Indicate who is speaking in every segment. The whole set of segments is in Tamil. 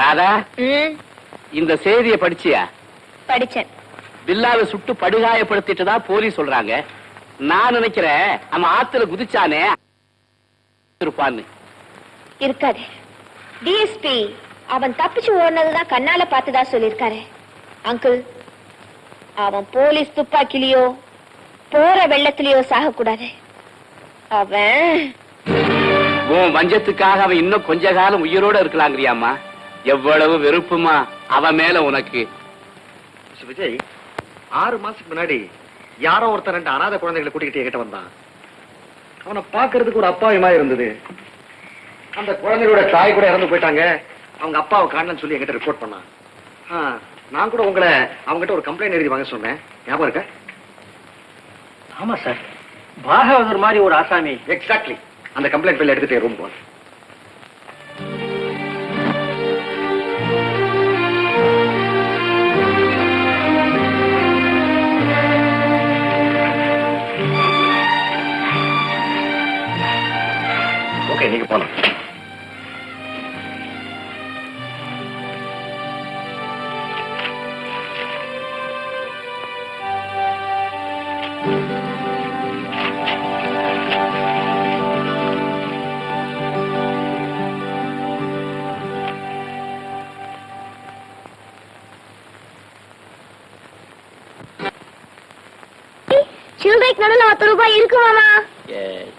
Speaker 1: ராதா இந்த செய்தியை படிச்சியா?
Speaker 2: படிச்சேன்.
Speaker 1: பில்லாவை சுட்டு படுகாயப்படுத்திட்டதா போலீஸ் சொல்றாங்க. நான் நினைக்கிறேன் அவன் ஆத்துல குதிச்சானே இருப்பான்னு.
Speaker 2: இருக்காது. டிஎஸ்பி அவன் தப்பிச்சு ஓடினதுதான் கண்ணால பார்த்ததா சொல்லிருக்காரு அங்கிள் அவன் போலீஸ் துப்பாக்கிலியோ போற வெள்ளத்திலயோ சாகக்கூடாது. அவன்
Speaker 1: உன் வஞ்சத்துக்காக அவன் இன்னும் கொஞ்ச காலம் உயிரோட இருக்கலாங்கிறியாமா எவ்வளவு வெறுப்புமா அவன் மேல உனக்கு.
Speaker 3: விஜய் ஆறு மாசத்துக்கு முன்னாடி யாரோ ஒருத்தன் ரெண்டு அனாதை குழந்தைகளை கூட்டிக்கிட்டு என்கிட்ட வந்தான். அவனை பார்க்கிறதுக்கு ஒரு அப்பாவியமா இருந்தது. அந்த குழந்தைகளோட தாய் கூட இறந்து போயிட்டாங்க. அவங்க அப்பாவை காணலன்னு சொல்லி என்கிட்ட ரிப்போர்ட் பண்ணான். ஆ, நான் கூட உங்களை அவங்ககிட்ட ஒரு கம்ப்ளைண்ட் எழுதி வாங்க சொன்னேன். ஞாபகம் இருக்க?
Speaker 4: ஆமா சார் பாகவதர் மாதிரி ஒரு ஆசாமி.
Speaker 3: எக்ஸாக்ட்லி அந்த கம்ப்ளைண்ட் பில் எடுத்துட்டு ரூம் போன போலாம்.
Speaker 2: சில்லறைக்கு நடுவில் பத்து ரூபாய் இருக்கு மாமா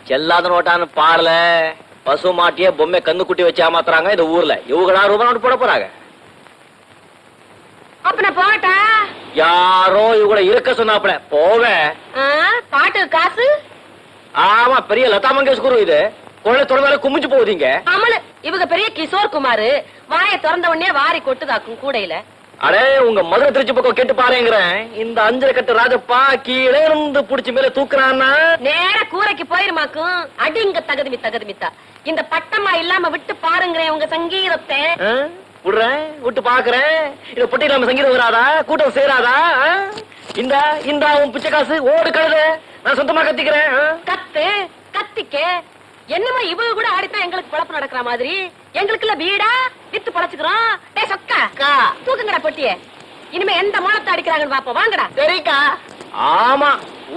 Speaker 4: செல்லாத நோட்டான்னு பாடல. பசு மாட்டிய பொம்மை கண்ணு குட்டி வச்சு ஏமாத்துறாங்க இந்த ஊர்ல. இவங்களா ரூபாய் நோட்டு போட போறாங்க?
Speaker 2: அப்ப நான் போட்டா
Speaker 4: யாரோ இவங்கள இருக்க சொன்னாப்ல போவேன்.
Speaker 2: பாட்டு காசு?
Speaker 4: ஆமா பெரிய லதா மங்கேஷ்கர் இது. குழந்தை தொடர்ந்தால குமிஞ்சு போகுதீங்க.
Speaker 5: அமலு இவங்க பெரிய கிஷோர் குமார். வாயை திறந்த உடனே வாரி கொட்டுதாக்கும் கூடையில.
Speaker 4: அடே உங்க மதுரை திருச்சி பக்கம் கேட்டு பாருங்கிறேன். இந்த அஞ்சரை கட்டு ராஜப்பா கீழே இருந்து புடிச்சு மேல தூக்குறான்னா?
Speaker 5: நேர கூரைக்கு போயிருமாக்கும். அடிங்க தகுதிமி தகுதிமித்தா இந்த பட்டமா இல்லாம விட்டு பாருங்கிறேன் உங்க சங்கீதத்தை?
Speaker 4: விடுறேன் விட்டு பாக்குறேன். இத பொட்டி நம்ம சங்கீதம் வராதா கூட்டம் சேராதா? இந்தா இந்தா உன் பிச்சை காசு. ஓடு கழுத. நான் சொந்தமா கத்திக்கிறேன்?
Speaker 5: கத்து கத்திக்க. என்னமா இவங்க கூட ஆடித்தான் எங்களுக்கு பொழப்பு நடக்கிற மாதிரி. எங்களுக்குள்ள வீடா? வித்து பொழைச்சுக்கிறோம். டேய் சொக்கா. தூக்குங்கடா பொட்டிய. இனிமே எந்த மூலத்தை அடிக்கிறாங்கன்னு பாப்போம். வாங்கடா.
Speaker 4: சரிக்கா ஆமா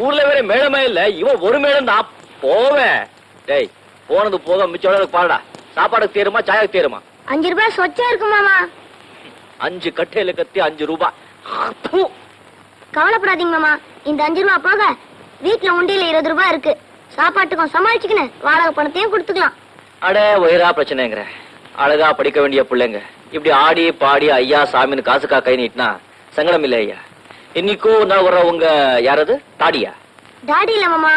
Speaker 4: ஊர்ல வேற மேளமே இல்ல. இவன் ஒரு மேளம் தான் போவேன் டேய் போனது போக மிச்சம் பாடா சாப்பாடுக்கு தேருமா சாயக்கு தேருமா?
Speaker 2: அஞ்சு ரூபாய் சொச்சா இருக்கு மாமா.
Speaker 4: அஞ்சு கட்டையில கத்தி அஞ்சு ரூபாய். ப்பு.
Speaker 2: கவலைப்படாதீங்க மாமா. இந்த அஞ்சு ரூபாய் போக வீட்டுல உண்டியில இருபது ரூபாய் இருக்கு. சாப்பாட்டுக்கும் சமாளிச்சுக்கின்னு வாடகை பணத்தையும் கொடுத்துக்கலாம்.
Speaker 4: அட உயரா பிரச்சனைங்கிற அழகா படிக்க வேண்டிய பிள்ளைங்க. இப்படி ஆடி பாடி ஐயா சாமின்னு காசுக்கா கை நீட்டினா சங்கடம் இல்லை ஐயா. இன்னைக்கோ நான் வர்ற உங்க யாரது? தாடியா?
Speaker 2: டாடி இல்ல மாமா.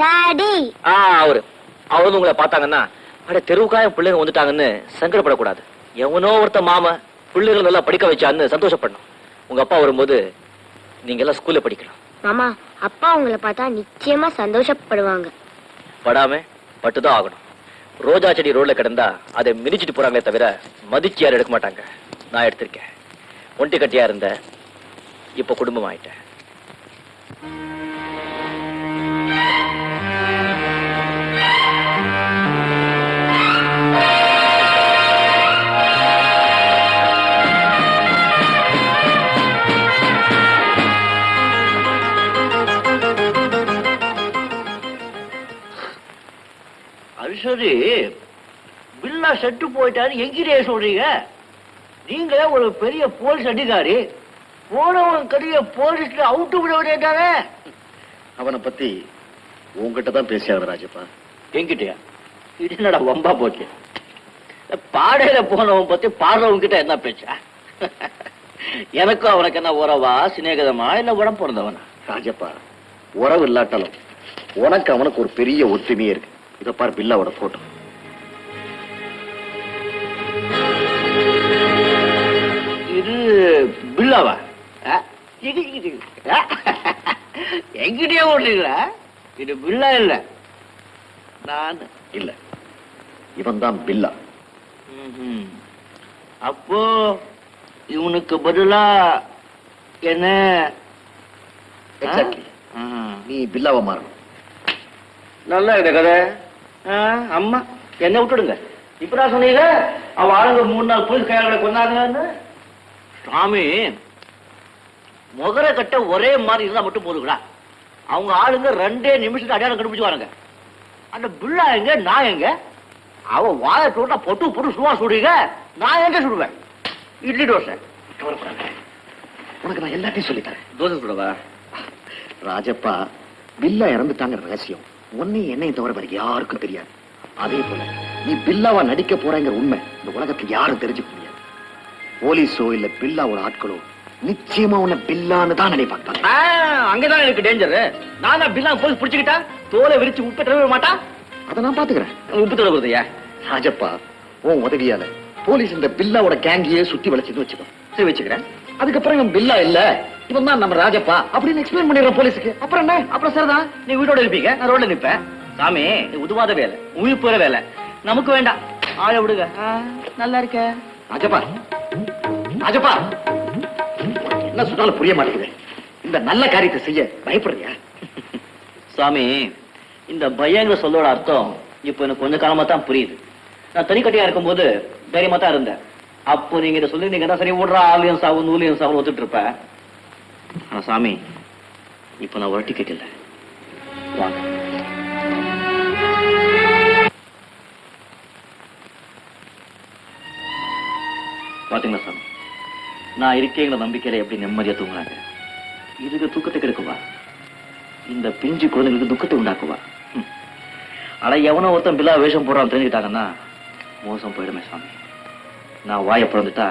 Speaker 2: டாடி
Speaker 4: ஆ அவரு. அவரு உங்களை பார்த்தாங்கன்னா அட தெருவுக்காய பிள்ளைங்க வந்துட்டாங்கன்னு சங்கடப்படக்கூடாது. எவனோ ஒருத்த மாமா பிள்ளைகள் நல்லா படிக்க வச்சான்னு சந்தோஷப்படணும். உங்க அப்பா வரும்போது நீங்க எல்லாம் ஸ்கூல்ல படிக்கலாம்
Speaker 2: மாமா அப்பா உங்களை பார்த்தா நிச்சயமா சந்தோஷப்படுவாங்க.
Speaker 4: படாம பட்டுதான் ஆகணும். ரோஜா செடி ரோட்ல கிடந்தா அதை மிதிச்சிட்டு போறாங்களே தவிர மதிச்சு யாரும் எடுக்க மாட்டாங்க. நான் எடுத்திருக்கேன். ஒண்டி கட்டியா இருந்த இப்ப குடும்பம் ஆயிட்டேன்
Speaker 6: அது சரி பில்லா செட்டு போயிட்டாரு எங்கிட்டே சொல்றீங்க? நீங்களே ஒரு பெரிய போலீஸ் அதிகாரி போனவன் கடைய போலீஸ்ல அவுட்டு விட வேண்டியதானே
Speaker 3: அவனை பத்தி உங்ககிட்ட தான் பேசியாவது ராஜப்பா.
Speaker 6: எங்கிட்டயா? இது என்னடா வம்பா போச்சு? பாடையில போனவன் பத்தி பாடுறவங்க கிட்ட என்ன பேச்சா? எனக்கும் அவனுக்கு என்ன உறவா சிநேகிதமா இல்ல உடம்பு பிறந்தவனா?
Speaker 3: ராஜப்பா உறவு இல்லாட்டாலும் உனக்கு அவனுக்கு ஒரு பெரிய ஒத்துமையே இருக்கு. இத பார் பில்லாவோட போட்டோ
Speaker 6: இது பில்லாவா? எங்கிட்டயே ஓடுறீங்களா இது பில்லா இல்ல. நான்
Speaker 3: இல்ல. இவன் தான் பில்லா.
Speaker 6: அப்போ இவனுக்கு பதிலா என்ன?
Speaker 3: நீ பில்லாவை மாறணும்.
Speaker 6: நல்லா இந்த கதை. அம்மா. என்ன விட்டுடுங்க.
Speaker 4: இப்பதான் சொன்னீங்க அவ ஆளுங்க மூணு நாள் போலீஸ் கையாளர்களை கொண்டாங்கன்னு சாமி முகர கட்ட ஒரே மாதிரி இருந்தா மட்டும் போதுங்களா அவங்க ஆளுங்க ரெண்டே நிமிஷத்துக்கு அடையாளம் கண்டுபிடிச்சுவாருங்க அந்த பிள்ளா எங்க நான் எங்க? அவ வாயை போட்டா பொட்டு பொட்டு சும்மா சுடுறீங்க? நான் எங்க சுடுவேன். இட்லி தோசை.
Speaker 3: உனக்கு நான் எல்லாத்தையும் சொல்லித்தரேன்
Speaker 4: தோசை சுடவா?
Speaker 3: ராஜப்பா பில்லா இறந்துட்டாங்கிற ரகசியம். உன்னையும் என்னையும் தவிர வேற யாருக்கும் தெரியாது. அதே போல நீ பில்லாவா நடிக்க போறேங்கிற உண்மை இந்த உலகத்துல யாரும் தெரிஞ்சுக்க முடியாது. போலீஸோ இல்ல பில்லாவோட ஆட்களோ நிச்சயமா உன்னை பில்லான்னு தான் நினைப்பாங்க.
Speaker 4: அங்கதான் எனக்கு டேஞ்சர் நான் பில்லா போலீஸ் பிடிச்சுக்கிட்டா தோலை விரிச்சு உப்பு தடவை மாட்டா?
Speaker 3: அதை நான் பாத்துக்கிறேன்.
Speaker 4: உப்பு தடவுறதையா
Speaker 3: ராஜப்பா உன் உதவியால போலீஸ் இந்த பில்லாவோட கேங்கியே சுத்தி வளைச்சது வச்சுக்கோ.
Speaker 4: சரி வச்சுக்கிறேன்.
Speaker 3: அதுக்கப்புறம் பில்லா இல்ல. இவன் தான் நம்ம ராஜப்பா. அப்படின்னு எக்ஸ்பிளைன் பண்ணிடுறோம் போலீஸுக்கு. அப்புறம் என்ன?
Speaker 4: அப்புறம் சரிதான் நீ வீட்டோட இருப்பீங்க. நான் ரோட்ல நிப்பேன். சாமி உதுவாத வேலை. உயிர் போற வேலை. நமக்கு வேண்டாம். ஆள விடுங்க. நல்லா இருக்க.
Speaker 3: ராஜப்பா. ராஜப்பா. என்ன சொன்னாலும் புரிய மாட்டேங்குது. இந்த நல்ல காரியத்தை செய்ய பயப்படுறியா?
Speaker 4: சாமி இந்த பயங்கிற சொல்லோட அர்த்தம் இப்போ எனக்கு கொஞ்ச காலமா தான் புரியுது. நான் தனிக்கட்டியா இருக்கும்போது தைரியமா தான் இருந்தேன். அப்போ நீங்க இதை சொல்லி நீங்க தான் சரி ஓடுற ஆலியம் சாவு நூலியம் சாவு ஒத்துட்டு இருப்பேன். ஆனா சாமி. இப்போ நான் ஒரு டிக்கெட் இல்லை. வாங்க. பார்த்தீங்களா சாமி? நான் இருக்கேங்கிற நம்பிக்கையில் எப்படி நிம்மதியாக தூங்குறாங்க? இதுக்கு தூக்கத்தை கெடுக்குவா? இந்த பிஞ்சு குழந்தைகளுக்கு துக்கத்தை உண்டாக்குவா? ஆனால் எவனோ ஒருத்தன் பில்லா வேஷம் போடுறான் தெரிஞ்சுக்கிட்டாங்கன்னா மோசம் போயிடுமே சாமி. நான் வாயை பிறந்துட்டா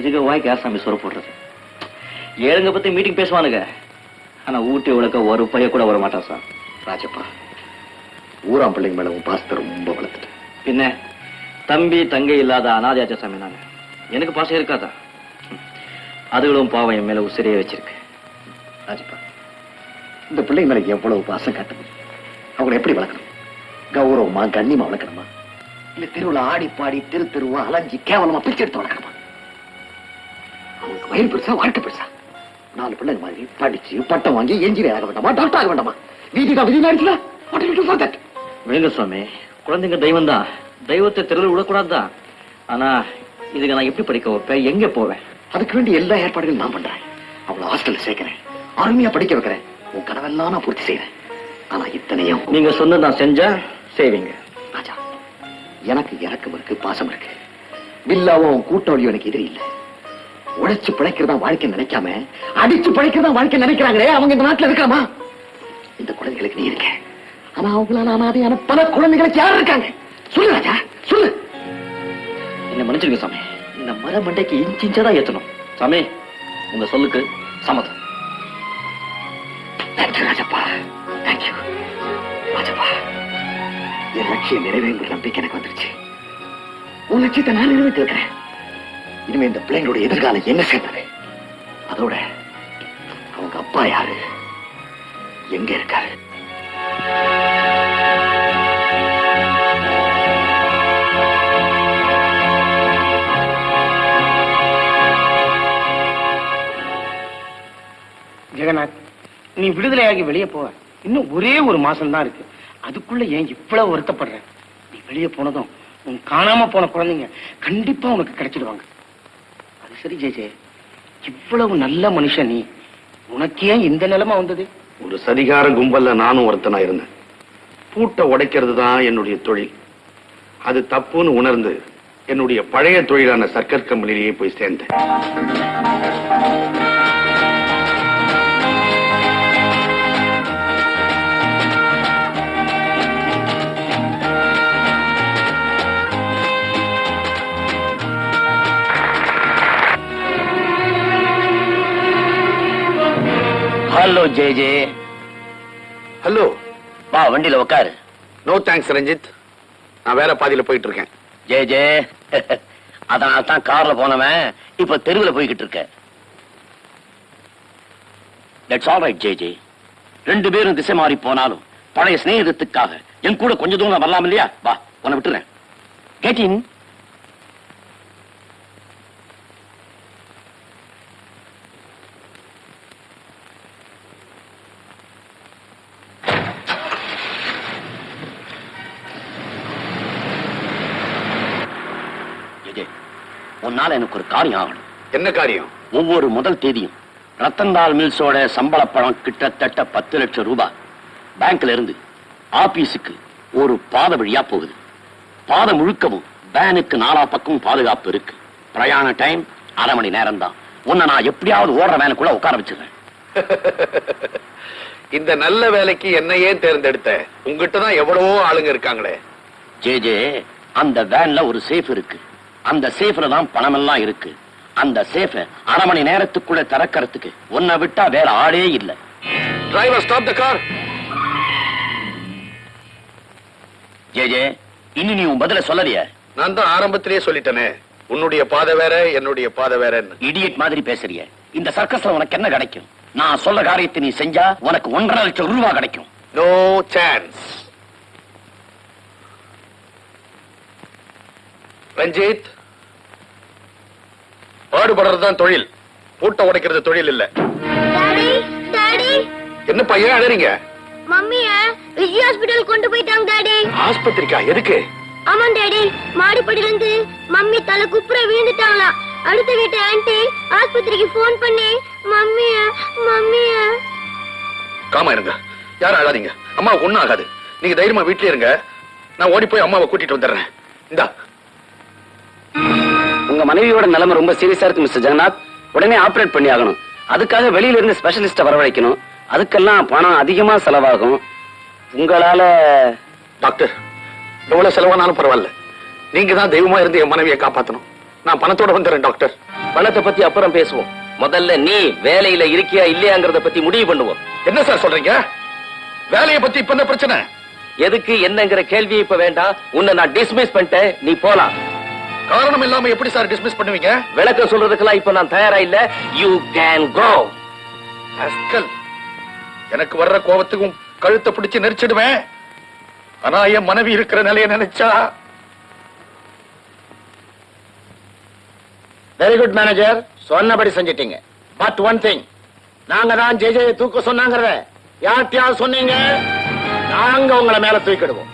Speaker 4: இதுக்கு வாய்க்கு யார் சாமி சொர போடுறது. ஏழுங்க பத்தி மீட்டிங் பேசுவானுங்க. ஆனா ஊட்டி உலக ஒரு பைய கூட வர மாட்டான் சார்
Speaker 3: ராஜப்பா. ஊராம் பிள்ளைங்க மேல உன் பாசத்தை ரொம்ப வளர்த்துட்டு.
Speaker 4: பின்ன தம்பி தங்கை இல்லாத அனாதையாச்ச சாமி நானு. எனக்கு பாசம் இருக்காதா. அதுகளும் பாவம் என் மேல உசிரியே வச்சிருக்கு.
Speaker 3: ராஜப்பா. இந்த பிள்ளைங்க மேல எவ்வளவு பாசம் காட்டணும் அவங்களை எப்படி வளர்க்கணும்? கௌரவமா கண்ணியமா வளர்க்கணுமா? இல்ல தெருவுல ஆடி பாடி தெரு தெருவா அலைஞ்சி கேவலமா பிச்சை எடுத்து வளர்க்கணுமா? அவங்களுக்கு வயிறு பெருசா வாழ்க்கை பெருசா? நாலு பிள்ளைங்க மாதிரி படிச்சு பட்டம் வாங்கி என்ஜினியர் ஆக வேண்டாமா டாக்டர் ஆக வேண்டாமா? தான் விதி that?
Speaker 4: விழுங்க சுவாமி குழந்தைங்க தெய்வம் தான். தெய்வத்தை தெருவில் விடக்கூடாதுதான் ஆனா இதுக்கு நான் எப்படி படிக்க வைப்பேன்? எங்க போவேன்?
Speaker 3: அதுக்கு வேண்டிய எல்லா ஏற்பாடுகளும் நான் பண்றேன். அவளை ஹாஸ்டல்ல சேர்க்கிறேன். அருமையா படிக்க வைக்கிறேன். உன் கனவெல்லாம் நான் பூர்த்தி செய்யறேன் ஆனா இத்தனையும்
Speaker 4: நீங்க சொன்னது நான் செஞ்சா செய்வீங்க.
Speaker 3: ராஜா எனக்கு இறக்கம் இருக்கு பாசம் இருக்கு. பில்லாவும் கூட்டாளியும் எனக்கு எதிரி இல்ல. உழைச்சு பிழைக்கிறதா வாழ்க்கை நினைக்காம அடிச்சு பிழைக்கிறதா வாழ்க்கை நினைக்கிறாங்களே அவங்க இந்த நாட்டுல இருக்காமா இந்த குழந்தைகளுக்கு நீ இருக்க. ஆனா அவங்களால அனாதையான பல குழந்தைகளுக்கு யார் இருக்காங்க? சொல்லு ராஜா சொல்லு.
Speaker 4: என்ன மன்னிச்சிருங்க சாமி. இந்த மர மண்டைக்கு இன்ச்சு இன்ச்சா தான் ஏத்தணும். சாமி உங்க சொல்லுக்கு சம்மதம்.
Speaker 3: Thank you Rajappa. Thank you Rajappa என் லட்சியம் நிறைவேங்கிற நம்பிக்கை எனக்கு வந்துருச்சு. உன் லட்சியத்தை நான் நிறைவேற்றிருக்கிறேன். இனிமே இந்த பிள்ளைங்களோட எதிர்காலம் என்ன சேர்ந்தது? அதோட அவங்க அப்பா யாரு? எங்க இருக்காரு?
Speaker 7: ஜெகநாத் நீ விடுதலையாகி வெளியே போவ இன்னும் ஒரே ஒரு மாசம் தான் இருக்கு. அதுக்குள்ள ஏன் இவ்வளவு வருத்தப்படுற? நீ வெளியே போனதும் உன் காணாம போன குழந்தைங்க கண்டிப்பா உனக்கு கிடைச்சிடுவாங்க. சரி ஜெய இவ்வளவு நல்ல மனுஷன் நீ. உனக்கு ஏன் இந்த நிலைமை வந்தது?
Speaker 8: ஒரு சதிகார கும்பல்ல நானும் ஒருத்தனா இருந்தேன். பூட்டை உடைக்கிறது தான் என்னுடைய தொழில். அது தப்புன்னு உணர்ந்து என்னுடைய பழைய தொழிலான சர்க்கர் கம்பெனிலேயே போய் சேர்ந்தேன்.
Speaker 9: ஹலோ ஜே ஜே
Speaker 8: ஹலோ
Speaker 9: வா வண்டியில உட்காரு
Speaker 8: நோ தேங்க்ஸ் ரஞ்சித் நான் வேற பாதியில போயிட்டு இருக்கேன்
Speaker 9: ஜே ஜே அதனால தான் கார்ல போனவன் இப்ப தெருவுல போய்கிட்டு இருக்க. That's all right J J ரெண்டு பேரும் திசை மாறி போனாலும் பழைய சிநேகிதத்துக்காக என் கூட கொஞ்ச தூரம் வரலாம் இல்லையா? வா உன்னை விட்டுறேன். கேட்டின்
Speaker 10: உன்னால எனக்கு ஒரு காரியம் ஆகணும்.
Speaker 8: என்ன காரியம்?
Speaker 10: ஒவ்வொரு முதல் தேதியும் ரத்தன்லால் மில்ஸோட சம்பள பணம் கிட்டத்தட்ட பத்து லட்சம் ரூபாய் பேங்க்ல இருந்து ஆபீஸுக்கு ஒரு பாதை வழியா போகுது. பாதை முழுக்கவும் வேனுக்கு நாலா பக்கமும் பாதுகாப்பு இருக்கு. பிரயாண டைம் அரை மணி நேரம் தான் உன்னை நான் எப்படியாவது ஓடுற வேனுக்குள்ள உட்கார வச்சிருக்கேன்
Speaker 8: இந்த நல்ல வேலைக்கு என்னையே தேர்ந்தெடுத்த? உங்ககிட்ட தான் எவ்வளவோ ஆளுங்க இருக்காங்களே.
Speaker 10: ஜே ஜே அந்த வேன்ல ஒரு சேஃப் இருக்கு. அந்த சேஃப்ல தான் பணம் எல்லாம் இருக்கு. அந்த சேஃப அரை மணி நேரத்துக்குள்ள திறக்கறதுக்கு உன்னை விட்டா வேற ஆளே இல்ல.
Speaker 8: Driver stop the car
Speaker 10: J J இனி நீ உன் பதில சொல்லலையே?
Speaker 8: நான் தான் ஆரம்பத்திலேயே சொல்லிட்டேனே. உன்னுடைய பாதை வேற என்னுடைய பாதை வேறன்னு.
Speaker 10: இடியட் மாதிரி பேசுறிய. இந்த சர்க்கஸ்ல உனக்கு என்ன கிடைக்கும்? நான் சொல்ற காரியத்தை நீ செஞ்சா உனக்கு ஒன்றரை லட்சம் ரூபாய் கிடைக்கும்.
Speaker 8: No chance Ranjith. பாடுபடுறது தான் தொழில். பூட்டை உடைக்கிறது தொழில் இல்ல. என்ன பையன் அழறீங்க?
Speaker 2: மம்மிய விஜய் ஹாஸ்பிடல் கொண்டு போயிட்டாங்க டாடி
Speaker 8: ஆஸ்பத்திரிக்கா? எதுக்கு?
Speaker 2: ஆமா டாடி மாடிப்படியில இருந்து மம்மி தலை குப்புற விழுந்துட்டாங்களா. அடுத்த வீட்டு ஆன்ட்டி ஆஸ்பத்திரிக்கு ஃபோன் பண்ணி மம்மிய மம்மிய.
Speaker 8: காமா இருங்க. யாரும் அழாதீங்க. அம்மா ஒண்ணும் ஆகாது. நீங்க தைரியமா வீட்லயே இருங்க. நான் ஓடி போய் அம்மாவை கூட்டிட்டு வந்துடுறேன். இந்தா.
Speaker 10: உங்க மனைவியோட நிலைமை ரொம்ப சீரியஸா இருக்கு மிஸ்டர் ஜெகநாத். உடனே ஆபரேட் பண்ணி ஆகணும். அதுக்காக வெளியில இருந்து ஸ்பெஷலிஸ்ட வரவழைக்கணும். அதுக்கெல்லாம் பணம் அதிகமா செலவாகும். உங்களால
Speaker 8: டாக்டர் எவ்வளவு செலவானாலும் பரவாயில்ல. நீங்க தான் தெய்வமா இருந்து என் மனைவியை காப்பாத்தணும். நான் பணத்தோட வந்துடுறேன் டாக்டர்.
Speaker 9: பணத்தை பத்தி அப்புறம் பேசுவோம். முதல்ல நீ வேலையில இருக்கியா இல்லையாங்கிறத பத்தி முடிவு பண்ணுவோம்.
Speaker 8: என்ன சார் சொல்றீங்க? வேலையை பத்தி இப்ப என்ன பிரச்சனை?
Speaker 9: எதுக்கு என்னங்கிற கேள்வி இப்ப வேண்டாம். உன்னை நான் டிஸ்மிஸ் பண்ணிட்டேன். நீ போலாம்.
Speaker 8: காரணம் இல்லாம எப்படி சார் டிஸ்மிஸ் பண்ணுவீங்க?
Speaker 9: விளக்கம் சொல்றதுக்கெல்லாம் இப்ப நான் தயாரா இல்ல. யூ கேன் கோ
Speaker 8: அஸ்கல் எனக்கு வர்ற கோபத்துக்கும் கழுத்தை பிடிச்சு நெரிச்சிடுவேன். ஆனா என் மனைவி இருக்கிற நிலைய நினைச்சா?
Speaker 7: வெரி குட் மேனேஜர் சொன்னபடி செஞ்சிட்டீங்க. பட் ஒன் திங் நாங்க தான் ஜெஜய தூக்க சொன்னாங்கறத யார்கிட்டயாவது சொன்னீங்க? நாங்க உங்களை மேல தூக்கிடுவோம்.